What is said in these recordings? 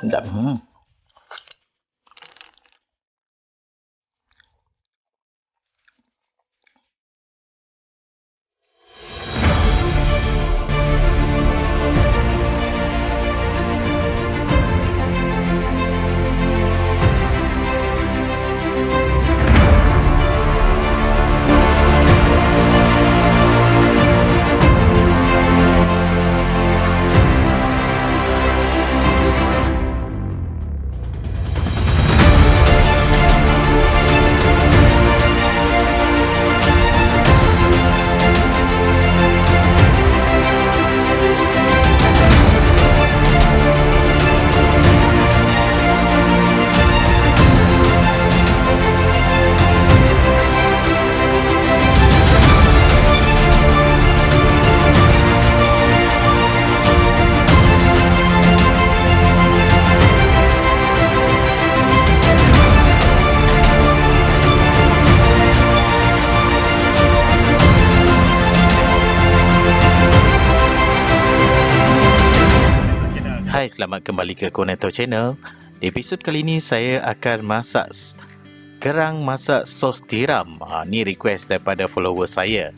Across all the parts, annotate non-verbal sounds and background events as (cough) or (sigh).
Sedap. Hmm. Hai, selamat kembali ke Koneto Channel. Di episod kali ini saya akan masak kerang masak sos tiram. Ha, ni request daripada follower saya.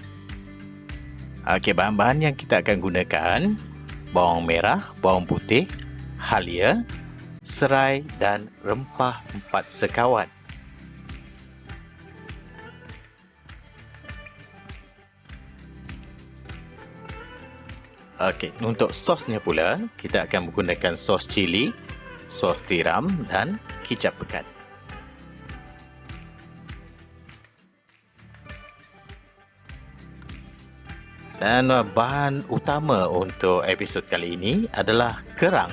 Okey, bahan-bahan yang kita akan gunakan bawang merah, bawang putih, halia, serai dan rempah empat sekawan. Okey, untuk sosnya pula, kita akan menggunakan sos cili, sos tiram dan kicap pekat. Dan bahan utama untuk episod kali ini adalah kerang.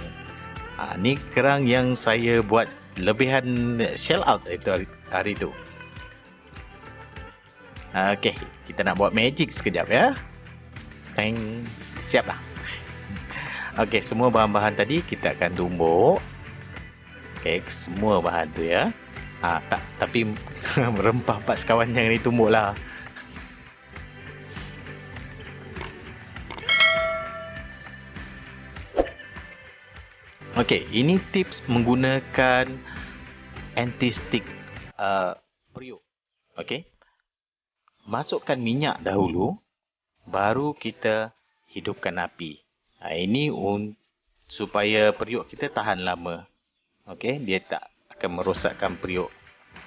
Ha, ni kerang yang saya buat lebihan shell out itu hari, hari itu. Okey, kita nak buat magic sekejap ya. Teng, siap lah. Okey, semua bahan-bahan tadi kita akan tumbuk. Okey, semua bahan tu ya. Ha, tak, tapi (laughs) rempah empat sekawan yang ditumbuk lah. Okey, ini tips menggunakan anti-stick uh, periuk. Okey. Masukkan minyak dahulu baru kita hidupkan api. Ha, ini un, supaya periuk kita tahan lama. Okey, dia tak akan merosakkan periuk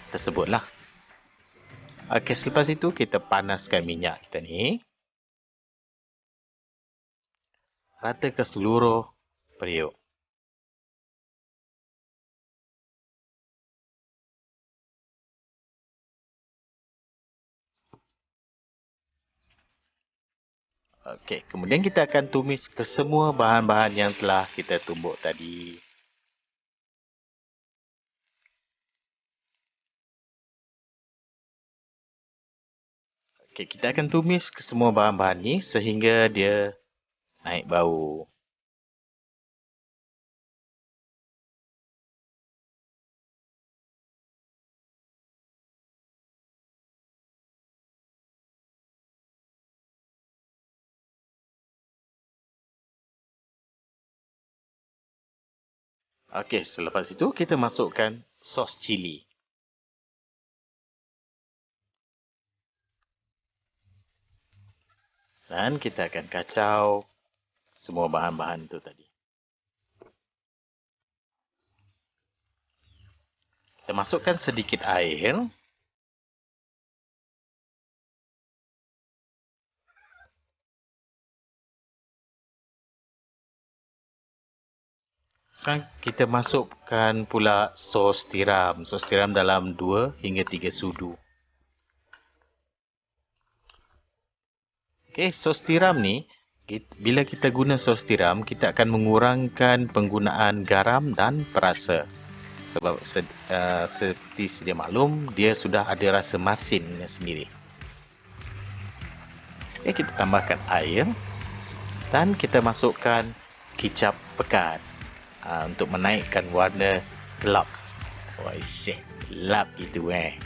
tersebutlah. Okey, selepas itu kita panaskan minyak kita ni. Rata ke seluruh periuk. Okey, kemudian kita akan tumis ke semua bahan-bahan yang telah kita tumbuk tadi. Okey, kita akan tumis ke semua bahan-bahan ni sehingga dia naik bau. Okey, selepas itu kita masukkan sos cili. Dan kita akan kacau semua bahan-bahan itu tadi. Kita masukkan sedikit air. Sekarang kita masukkan pula sos tiram. Sos tiram dalam 2 hingga 3 sudu. Okey, sos tiram ni, bila kita guna sos tiram, kita akan mengurangkan penggunaan garam dan perasa. Sebab se- uh, seperti sedia maklum, dia sudah ada rasa masinnya sendiri. Okey, kita tambahkan air dan kita masukkan kicap pekat uh, untuk menaikkan warna gelap. Wah, sih, gelap gitu eh.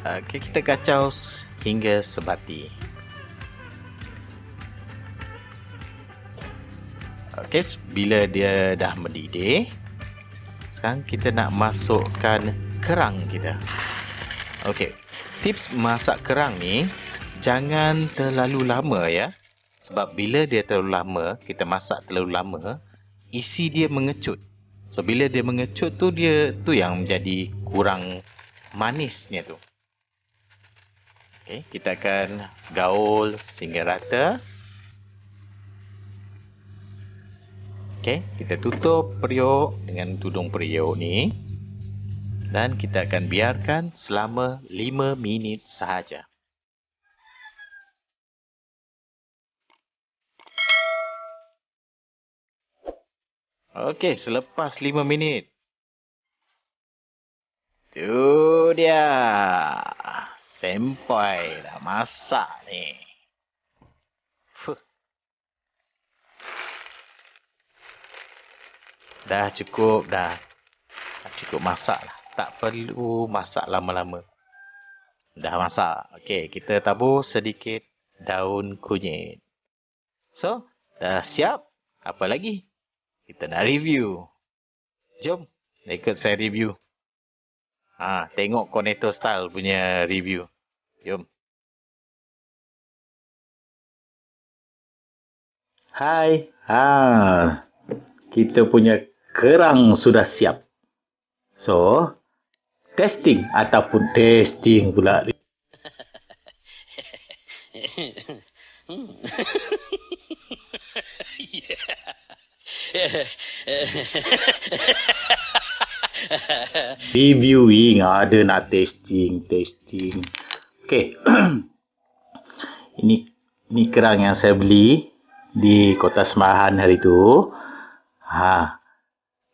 Ah, okey, kita kacau hingga sebati. Okey, bila dia dah mendidih, sekarang kita nak masukkan kerang kita. Okey, tips masak kerang ni, jangan terlalu lama ya. Uh, sebab bila dia terlalu lama, kita masak terlalu lama, isi dia mengecut. So bila dia mengecut tu dia tu yang menjadi kurang manisnya tu. Okey, kita akan gaul sehingga rata. Okey, kita tutup periuk dengan tudung periuk ni. Dan kita akan biarkan selama 5 minit sahaja. Okey, selepas 5 minit. Tu dia. Sampai dah masak ni. Dah cukup dah. Dah cukup masak lah. Tak perlu masak lama-lama. Dah masak. Okey, kita tabur sedikit daun kunyit. So, dah siap. Apa lagi? Kita nak review. Jom, ikut saya review. Ha, tengok Cornetto Style punya review. Jom. Hai. Ha. Kita punya kerang sudah siap. So, testing ataupun testing pula. (laughs) Reviewing ada nak testing, testing. Okay. (clears throat) ini ini kerang yang saya beli di Kota Semahan hari tu. Ha,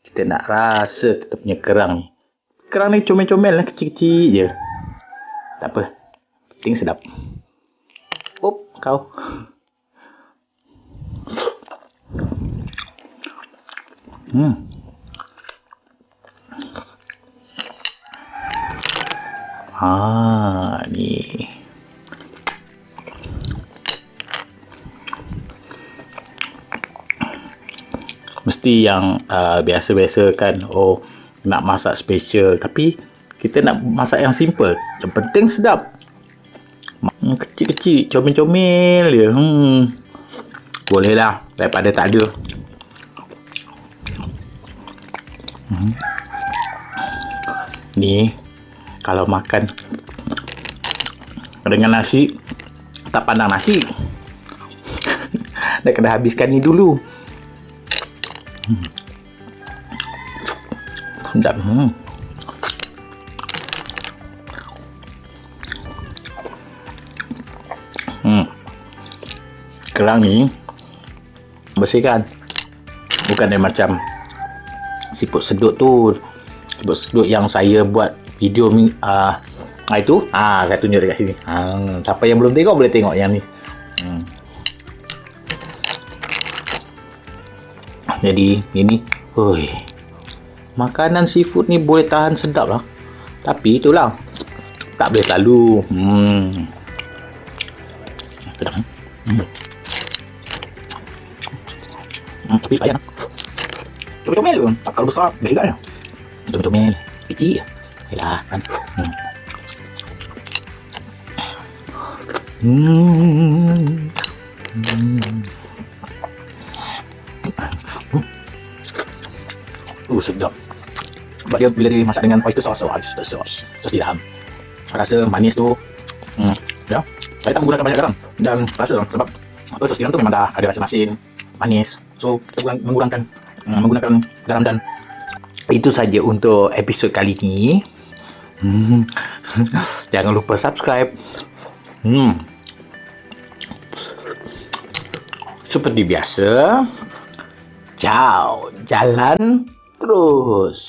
kita nak rasa kita punya kerang ni. Kerang ni comel-comel lah, kecil-kecil je. Tak apa. Penting sedap. Op, kau. Hmm. Ha, ni. mesti yang uh, biasa-biasa kan oh nak masak special tapi kita nak masak yang simple yang penting sedap hmm, kecil-kecil comel-comel dia hmm. boleh lah daripada tak ada hmm. ni kalau makan dengan nasi tak pandang nasi (laughs) dah kena habiskan ni dulu Hmm. Sedap. Hmm. Hmm. Kerang ni bersihkan. Bukan dia macam siput sedut tu. Siput sedut yang saya buat video uh, itu. Ah, saya tunjuk dekat sini. Ha, siapa yang belum tengok boleh tengok yang ni. Hmm. Jadi ini, oi. Makanan seafood ni boleh tahan sedap lah. Tapi itulah. Tak boleh selalu. Hmm. Sedap. Hmm. Hmm, tapi payah. Comel-comel tu. Tak kalau besar. Biar juga ya. Comel-comel. Kecil. Yalah kan. Hmm. Hmm. Uh, sedap. Sebab dia bila dia masak dengan oyster sauce, oh, oyster sauce. Sos dirham. Saya rasa manis tu, hmm, ya. Saya tak menggunakan banyak garam. Dan rasa sebab apa sos dirham tu memang dah ada rasa masin, manis. So, kita mengurangkan hmm, menggunakan garam dan itu saja untuk episod kali ini. Hmm. (laughs) Jangan lupa subscribe. Hmm. Seperti biasa. Ciao. Jalan terus.